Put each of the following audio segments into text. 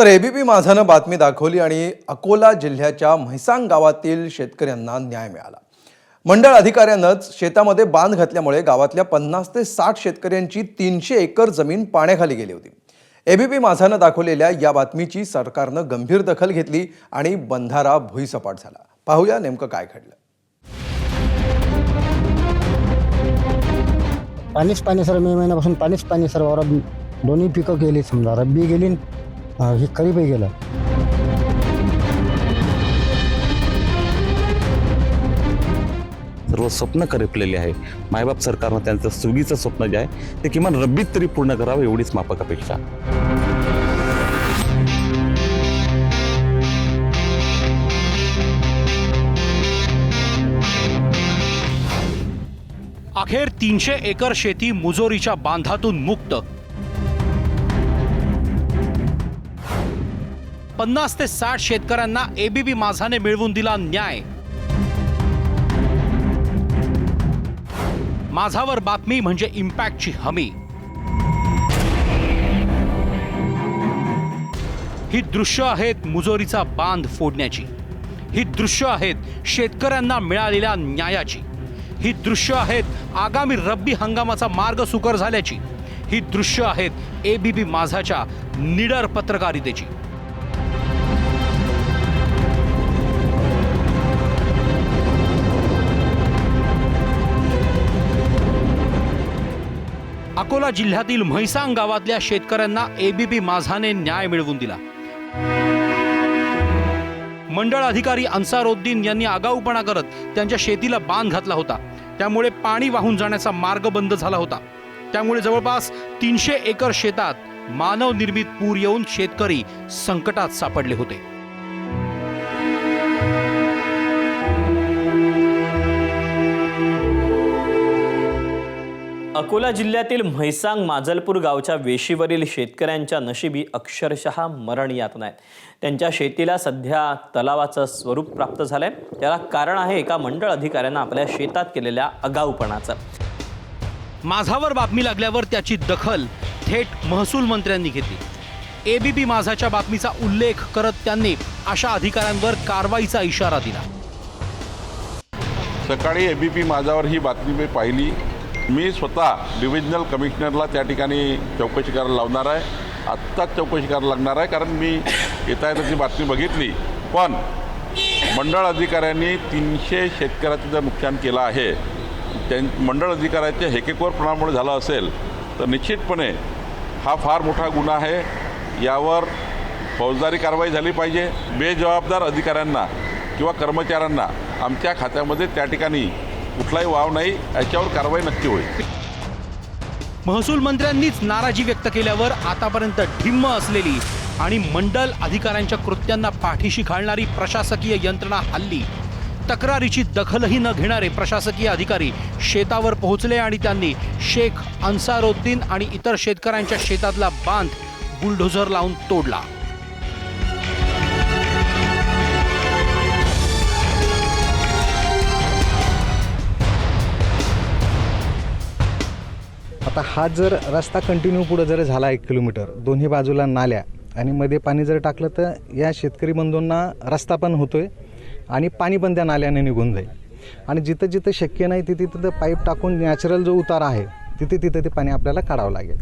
तर एबीपी माझानं बातमी दाखवली आणि अकोला जिल्ह्याच्या म्हैसांग गावातील शेतकऱ्यांना न्याय मिळाला. मंडळ अधिकाऱ्यानंच शेतामध्ये बांध घातल्यामुळे गावातल्या पन्नास ते साठ शेतकऱ्यांची तीनशे एकर जमीन पाण्याखाली गेली होती. एबीपी माझानं दाखवलेल्या या बातमीची सरकारनं गंभीर दखल घेतली आणि बंधारा भुईसपाट झाला. पाहूया नेमकं काय घडलं. पाणीच पाणी सर मे महिन्यापासून पाणीच पाणी सर वावरात दोन्ही पिकं गेली समजा. रब्बी गेली हे खरीपही गेलं. सर्व स्वप्न करपलेले आहे. मायबाप सरकारनं त्यांचं सुगीचं स्वप्न जे आहे ते किमान रब्बीत तरी पूर्ण करावं एवढीच माफक अपेक्षा अखेर तीनशे एकर शेती मुजोरीच्या बांधातून मुक्त. पन्नास ते साठ शेतकऱ्यांना एबीबी माझाने मिळवून दिला न्याय. माझावर बातमी म्हणजे इम्पॅक्टची हमी. ही दृश्य आहेत मुजोरीचा बांध फोडण्याची. ही दृश्य आहेत शेतकऱ्यांना मिळालेल्या न्यायाची. ही दृश्य आहेत आगामी रब्बी हंगामाचा मार्ग सुकर झाल्याची. ही दृश्य आहेत एबीबी माझाच्या निडर पत्रकारितेची. अकोला जिल्ह्यातील म्हैसांग गावातल्या शेतकऱ्यांना एबीबी माझाने न्याय मिळवून दिला. मंडळ अधिकारी अन्सारोद्दीन यांनी आगाऊपणा करत त्यांच्या शेतीला बांध घातला होता. त्यामुळे पाणी वाहून जाण्याचा मार्ग बंद झाला होता. त्यामुळे जवळपास तीनशे एकर शेतात मानव निर्मित पूर येऊन शेतकरी संकटात सापडले होते. अकोला जिल्ह्यातील म्हैसांग माजलपूर गावच्या वेशीवरील शेतकऱ्यांच्या नशिबी अक्षरशः मरण यातना आहेत त्यांच्या शेतीला सध्या तलावाचं स्वरूप प्राप्त झालंय. त्याला कारण आहे एका मंडळ अधिकाऱ्यानं आपल्या शेतात केलेल्या आगाऊपणाचं माझावर बातमी लागल्यावर त्याची दखल थेट महसूल मंत्र्यांनी घेतली. एबीपी माझाच्या बातमीचा उल्लेख करत त्यांनी अशा अधिकाऱ्यांवर कारवाईचा इशारा दिला. सकाळी ए बी पी माझावर ही बातमी मी पाहिली. मी स्वतः डिव्हिजनल कमिशनरला त्या ठिकाणी चौकशी करायला लावणार आहे. आत्ताच चौकशी करायला लागणार आहे कारण मी येता येताची बातमी बघितली. पण मंडळ अधिकाऱ्यांनी तीनशे शेतकऱ्याचं जर नुकसान केलं आहे त्यां मंडळ अधिकाऱ्याच्या हेकेकोरपणामुळे झालं असेल तर निश्चितपणे हा फार मोठा गुन्हा आहे. यावर फौजदारी कारवाई झाली पाहिजे. बेजबाबदार अधिकाऱ्यांना किंवा कर्मचाऱ्यांना आमच्या खात्यामध्ये त्या ठिकाणी कुठलाही वाव नाही याच्यावर कारवाई नक्की होईल. महसूल मंत्र्यांनीच नाराजी व्यक्त केल्यावर आतापर्यंत ढिम्म असलेली आणि मंडल अधिकाऱ्यांच्या कृत्यांना पाठीशी घालणारी प्रशासकीय यंत्रणा हल्ली. तक्रारीची दखलही न घेणारे प्रशासकीय अधिकारी शेतावर पोहोचले आणि त्यांनी शेख अन्सारोद्दीन आणि इतर शेतकऱ्यांच्या शेतातला बांध बुलडोझर लावून तोडला. आता हा जर रस्ता कंटिन्यू पुढं जर झाला एक किलोमीटर दोन्ही बाजूला नाल्या आणि मध्ये पाणी जर टाकलं तर या शेतकरी बंधूंना रस्ता पण होतोय आणि पाणी पण त्या नाल्याने निघून जाईल. आणि जिथं जिथं शक्य नाही तिथे तिथं पाईप टाकून नॅचरल जो उतार आहे तिथे तिथं ते पाणी आपल्याला काढावं लागेल.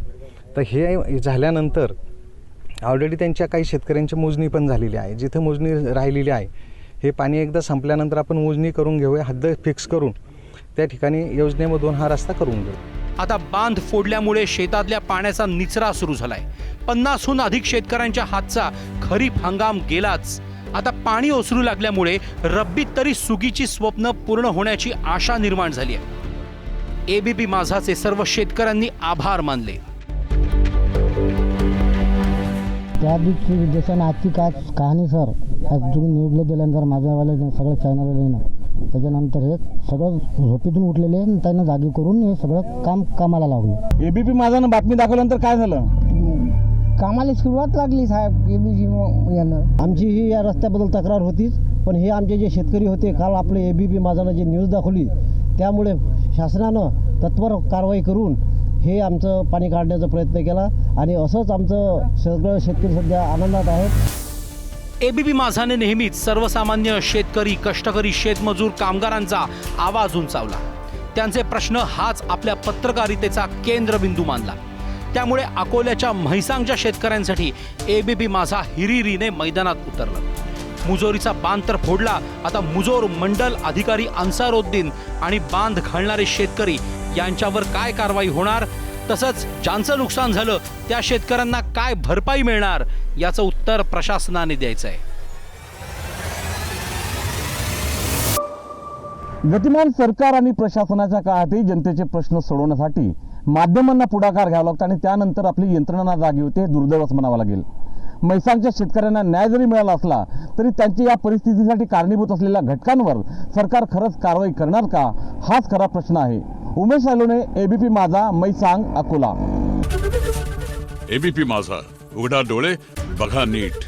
तर हे झाल्यानंतर ऑलरेडी त्यांच्या काही शेतकऱ्यांची मोजणी पण झालेली आहे. जिथं मोजणी राहिलेली आहे हे पाणी एकदा संपल्यानंतर आपण मोजणी करून घेऊया हद्द फिक्स करून त्या ठिकाणी योजनेमधून हा रस्ता करून घेऊ. आता बांध फोडल्यामुळे शेतातल्या पाण्याचा निचरा सुरू झालाय. पन्नासहून अधिक शेतकऱ्यांच्या हातचा खरीप हंगाम गेलाच. आता पाणी ओसरू लागल्यामुळे रब्बीत तरी सुगीची स्वप्न पूर्ण होण्याची आशा निर्माण झाली आहे. एबीपी माझाचे सर्व शेतकऱ्यांनी आभार मानले. त्या दिवशी जसं आजची का कहाणी सर आज तुम्ही न्यूजला दिल्यानंतर माझ्यावाले सगळं चॅनलवाले ना त्याच्यानंतर हे सगळं झोपेतून उठलेले आणि त्यांना जागी करून हे सगळं काम कामाला लावलं. एबीपी माझानं बातमी दाखवल्यानंतर काय झालं? कामाला सुरुवात लागली साहेब एबीजी यानं. आमची ही या रस्त्याबद्दल तक्रार होतीच पण हे आमचे जे शेतकरी होते काल आपले ए बी पी माझानं जे न्यूज दाखवली त्यामुळे शासनानं तत्वर कारवाई करून हे आमचं पाणी काढण्याचा प्रयत्न केला आणि असंच आमचं सगळं शेतकरी सध्या आनंदात आहेत. एबीपी माझाने नेहमीच सर्वसामान्य शेतकरी कष्टकरी शेतमजूर कामगारांचा आवाज उंचावला. त्यांचे प्रश्न हाच आपल्या पत्रकारितेचा केंद्रबिंदू मानला. त्यामुळे अकोल्याच्या म्हैसांगच्या शेतकऱ्यांसाठी एबीपी माझा हिरिरीने मैदानात उतरला. मुजोरीचा बांध तर फोडला आता मुजोर मंडल अधिकारी अन्सारोद्दीन आणि बांध घालणारे शेतकरी यांच्यावर काय कारवाई होणार तसंच ज्यांचं नुकसान झालं त्या शेतकऱ्यांना काय भरपाई मिळणार याचं उत्तर प्रशासनाने द्यायचं आहे गतिमान सरकार आणि प्रशासनाच्या काळातही जनतेचे प्रश्न सोडवण्यासाठी माध्यमांना पुढाकार घ्यावा लागतो आणि त्यानंतर आपली यंत्रणा जागी होते हे दुर्दैवच म्हणावं लागेल. मैसांच्या शेतकऱ्यांना न्याय जरी मिळाला असला तरी त्यांची या परिस्थितीसाठी कारणीभूत असलेल्या घटकांवर सरकार खरंच कारवाई करणार का? हाच खरा प्रश्न आहे. उमेश अलोने एबीपी माझा मै सांग अकोला. एबीपी माझा उघडा डोळे बघा नीट.